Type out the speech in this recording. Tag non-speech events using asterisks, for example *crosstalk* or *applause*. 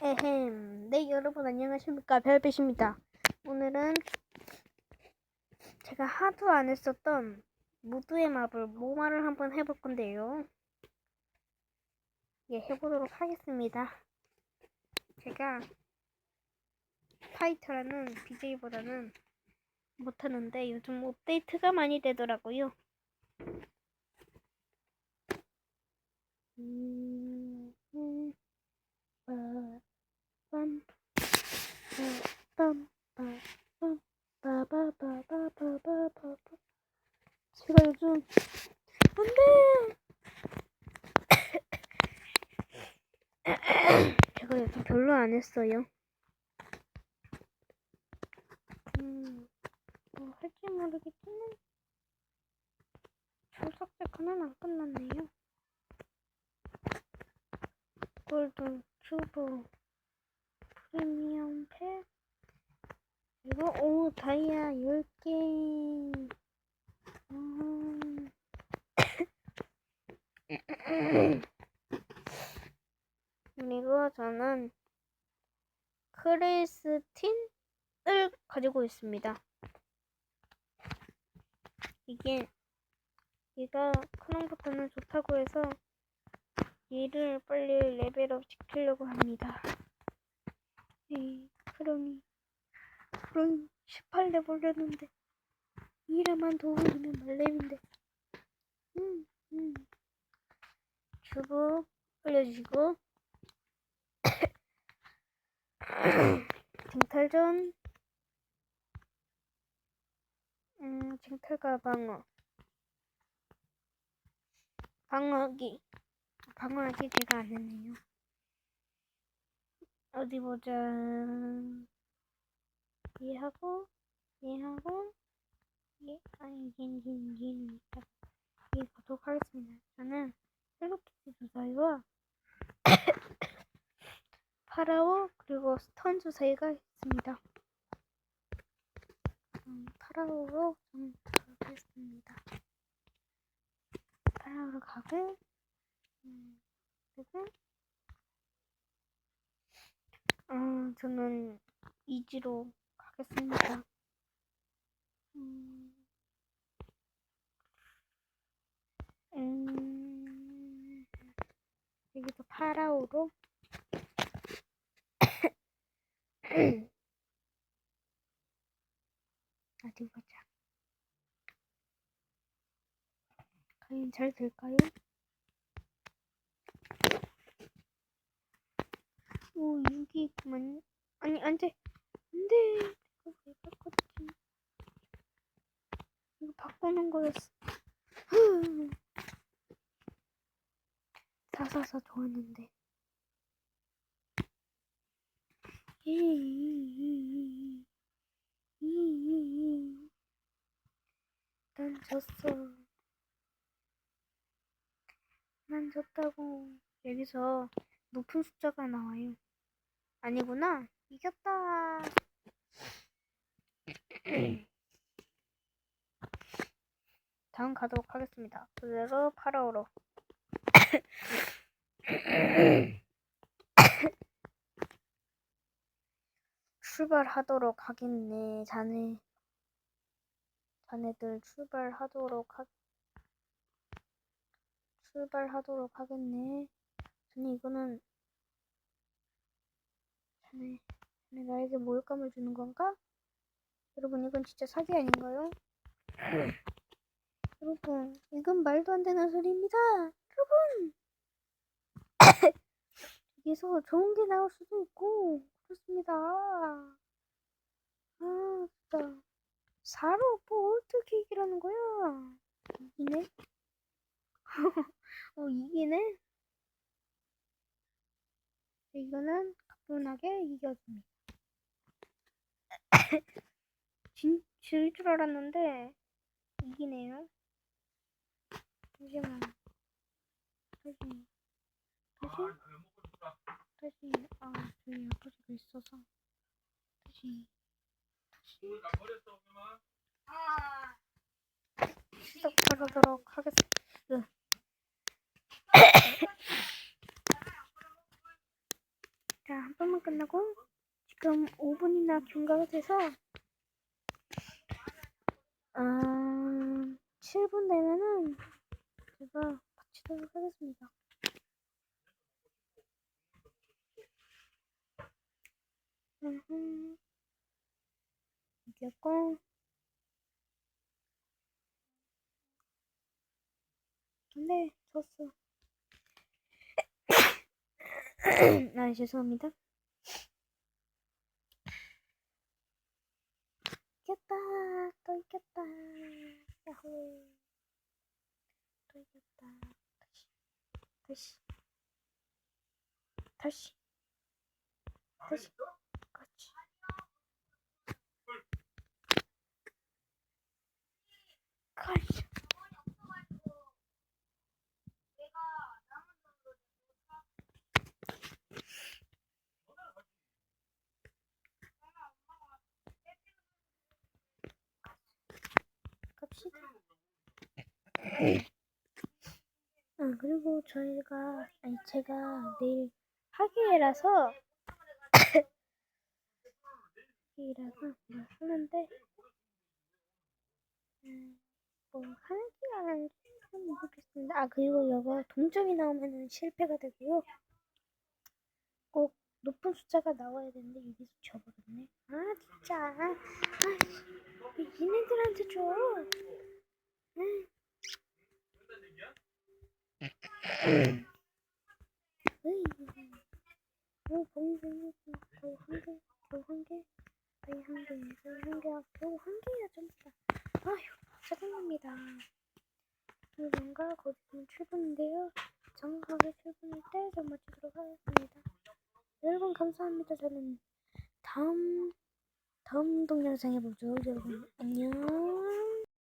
에헴. 네, 여러분 안녕하십니까. 별빛입니다. 오늘은 제가 하도 안 했었던 무드의 마블 모마를 한번 해볼 건데요. 예, 해보도록 하겠습니다. 제가 파이터라는 BJ보다는 못하는데 요즘 업데이트가 많이 되더라고요. 음, 음, 빠, 빰, 빠, 빰, 빠, 빰, 빠바바바바바바바. 제가 요즘 안돼. *coughs* 제가 요즘 별로 안 했어요. 음, 뭐 할지 모르겠지만 출석 체크는 안 끝났네요. 골드, 큐브, 프리미엄 팩, 그리고 오 다이아 10개. 음. 그리고 저는 크리스틴 을 가지고 있습니다. 이게 얘가 크롱부터는 좋다고 해서 얘를 빨리 레벨업 시키려고 합니다. 이 크롱이 크롱 18레벨 렸는데 이래만 도움이면 말렙인데 음, 음. 주부 올려주시고 *coughs* 쟁탈전 음, 쟁탈과 방어. 방어하기. 방어하기 제가 안 했네요. 어디 보자. 얘하고 얘하고 얘 아니 얘는 얘는 얘는 있다 얘 보도록 하겠습니다. 저는 헬로키티 주사위와 *coughs* 파라오 그리고 스턴 주사위가 있습니다 음, 파라오로 좀 가겠습니다 파라오로 가고 음, 그리고 어, 저는 이지로 가겠습니다. 음, 음, 여기서 파라오로 어디 보자. 과연 잘 될까요? 오, 6이 그만. 아니, 안 돼. 안 돼. 이거 왜 바꿨지? 이거 바꾸는 거였어. 사사사 좋았는데. 난 졌어. 난 졌다고. 여기서 높은 숫자가 나와요. 아니구나. 이겼다. 다음 가도록 하겠습니다. 그대로 파라오로. 출발하도록 하겠네. 자네. 자네들 출발하도록 하. 출발하도록 하겠네. 자네 이거는 자네, 자네 나에게 모욕감을 주는 건가? 여러분 이건 진짜 사기 아닌가요? *laughs* 여러분 이건 말도 안 되는 소리입니다. 여러분 *coughs* 여기서 좋은 게 나올 수도 있고 그렇습니다. 아 진짜 사로 뭐 어떻게 이기라는 거야? 이기네? *laughs* 어 이기네? 이거는 가뿐하게 이겨줍니다. *coughs* 진, 질 줄 알았는데 이기네요. 잠시만. 다시, 다시, 다시, 아, 저희 아버지가 있어서. 다시, 다시. 시작하도록 하겠습니다. 자, 10분만 끝나고 지금 5분이나 경과가 돼서 아 7분 되면은 제가 마치도록 하겠습니다. 이겼고 근데 졌어. 아 죄송합니다. 이겼다 또 이겼다. 야호. 또 이겼다. 다시 다시 다시 다시 같이 같이 갑시다. 아 그리고 저희가 아니 제가 내일 학예라서 학예라서 뭘 하는데 음, 뭐 하는지 안 하는지 잘 모르겠습니다. 아 그리고 이거 동점이 나오면은 실패가 되고요. 꼭 높은 숫자가 나와야 되는데 여기서 져버렸네. 아 진짜. 아, 왜 얘네들한테 줘. 응. 으이. 오, 봉이 생겼어. 거의 한 개, 겨우 한 개, 거의 한 개, 거의 한 개, 겨우 한 개야, 전부 다. 아휴, 짜증납니다. 뭔가 곧 있으면 출근인데요. 정확하게 출근할 때좀 마치도록 하겠습니다. 여러분, 감사합니다. 저는 다음, 다음 동영상에 보죠. 여러분, 안녕.